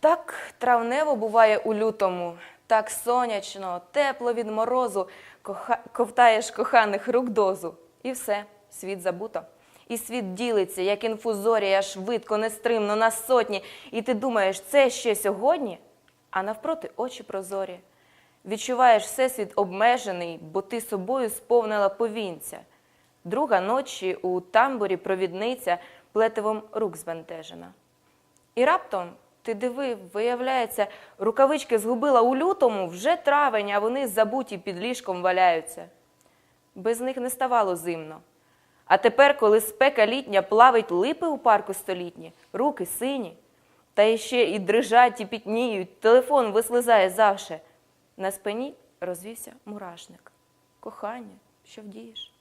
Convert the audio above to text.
Так травнево буває у лютому. Так сонячно, тепло від морозу, коха... ковтаєш коханих рук дозу. І все, світ забуто. І світ ділиться, як інфузорія, швидко, нестримно, на сотні. І ти думаєш, це ще сьогодні? А навпроти очі прозорі. Відчуваєш всесвіт обмежений, бо ти собою сповнила повінця. Друга ночі у тамбурі провідниця плетивом рук збентежена. І раптом ти диви, виявляється, рукавички згубила у лютому, вже травень, а вони забуті під ліжком валяються. Без них не ставало зимно. А тепер, коли спека літня плавить липи у парку столітні, руки сині, та іще і дрижать, і пітніють, телефон вислизає завше. На спині розвівся мурашник. Кохання, що вдієш?